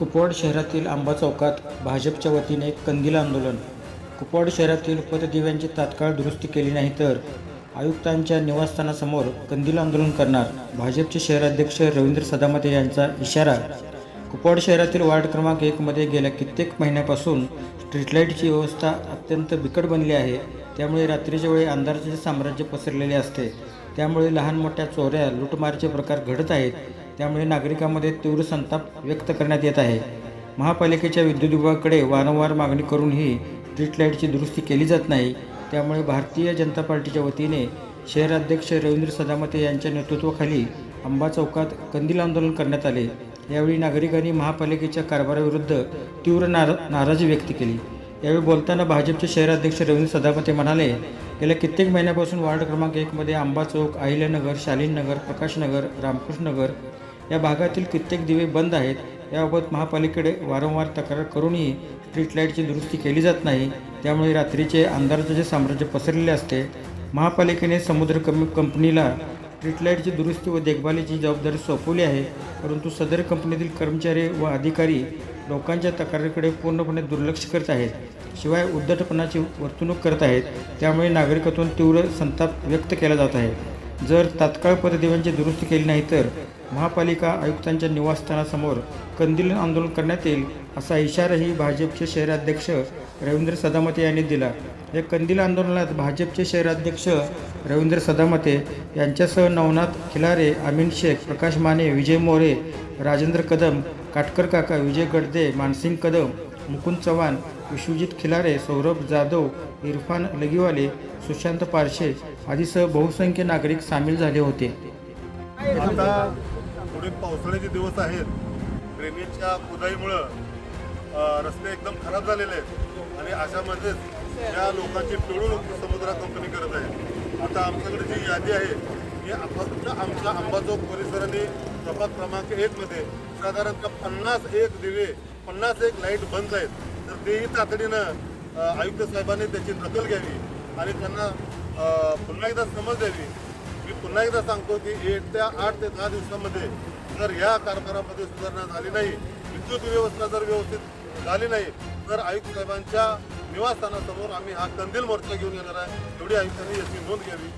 कुपवाड शहरातील आंबा चौकात भाजपच्या वतीने कंदील आंदोलन. कुपवाड शहरातील पतदिव्यांची तात्काळ दुरुस्ती केली नाही तर आयुक्तांच्या निवासस्थानासमोर कंदील आंदोलन करणार भाजपचे शहराध्यक्ष रवींद्र सदामते यांचा इशारा. कुपवाड शहरातील वार्ड क्रमांक एकमध्ये गेल्या कित्येक महिन्यापासून स्ट्रीटलाईटची व्यवस्था अत्यंत बिकट बनली आहे. त्यामुळे रात्रीच्या वेळी अंधाराचे साम्राज्य पसरलेले असते. त्यामुळे लहान मोठ्या चोऱ्या लूटमारचे प्रकार घडत आहेत. त्यामुळे नागरिकांमध्ये तीव्र संताप व्यक्त करण्यात येत आहे. महापालिकेच्या विद्युत विभागाकडे वारंवार मागणी करूनही स्ट्रीट लाईटची दुरुस्ती केली जात नाही. त्यामुळे भारतीय जनता पार्टीच्या वतीने शहराध्यक्ष रवींद्र सदामते यांच्या नेतृत्वाखाली आंबा चौकात कंदील आंदोलन करण्यात आले. यावेळी नागरिकांनी महापालिकेच्या कारभाराविरुद्ध तीव्र नारा नाराजी व्यक्त केली. यावेळी बोलताना भाजपचे शहराध्यक्ष रवींद्र सदामते म्हणाले गेल्या कित्येक महिन्यापासून वार्ड क्रमांक एकमध्ये आंबा चौक अहिल्यानगर शालीनगर प्रकाशनगर रामकृष्णनगर या भागातील कित्येक दिवे बंद आहेत. याबाबत महापालिकेकडे वारंवार तक्रार करूनही स्ट्रीट लाईटची दुरुस्ती केली जात नाही. त्यामुळे रात्रीचे अंधाराचे जे साम्राज्य पसरलेले असते महापालिकेने समुद्र कमी कंपनीला स्ट्रीट लाईटची दुरुस्ती व देखभालीची जबाबदारी सोपवली आहे. परंतु सदर कंपनीतील कर्मचारी व अधिकारी लोकांच्या तक्रारीकडे पूर्णपणे दुर्लक्ष करत आहेत. शिवाय उद्धटपणाची वर्तणूक करत आहेत. त्यामुळे नागरिकातून तीव्र संताप व्यक्त केला जात आहे. जर तात्काळ पददेवांची दुरुस्ती केली नाही तर महापालिका आयुक्तांच्या निवासस्थानासमोर कंदील आंदोलन करण्यात येईल असा इशाराही भाजपचे शहराध्यक्ष रवींद्र सदामते यांनी दिला. या कंदील आंदोलनात भाजपचे शहराध्यक्ष रवींद्र सदामते यांच्यासह नवनाथ खिलारे अमीन शेख प्रकाश माने विजय मोरे राजेंद्र कदम काटकर काका विजय गडदे मानसिंग कदम मुकुंद चव्हाण विश्वजित खिलारे सौरभ जाधव इरफान लगिवाले सुशांत पारशे आदीसह बहुसंख्य नागरिक सामील झाले होते. आता पुढे पावसाळ्याचे दिवस आहेत. ड्रेनेजच्या खुदाईमुळं रस्ते एकदम खराब झालेले आहेत. आणि अशामध्येच या लोकांची पिळवणूक समुद्रा कंपनी करत आहे आता आमच्याकडे जी यादी आहे की फक्त आमच्या अंबाचौक परिसराने प्रभाग क्रमांक एकमध्ये साधारणतः पन्नास एक दिवे पन्नास एक लाइट बंद आहेत. तर तेही तातडीनं आयुक्त साहेबांनी त्याची दखल घ्यावी आणि त्यांना पुन्हा एकदा समज द्यावी. मी पुन्हा एकदा सांगतो की एक ते आठ ते दहा दिवसामध्ये जर या कारभारामध्ये सुधारणा झाली नाही विद्युत व्यवस्था जर व्यवस्थित झाली नाही तर आयुक्त साहेबांच्या निवासस्थानासमोर आम्ही हा कंदील मोर्चा घेऊन येणार आहे. एवढी आयुक्तांनी याची नोंद घ्यावी.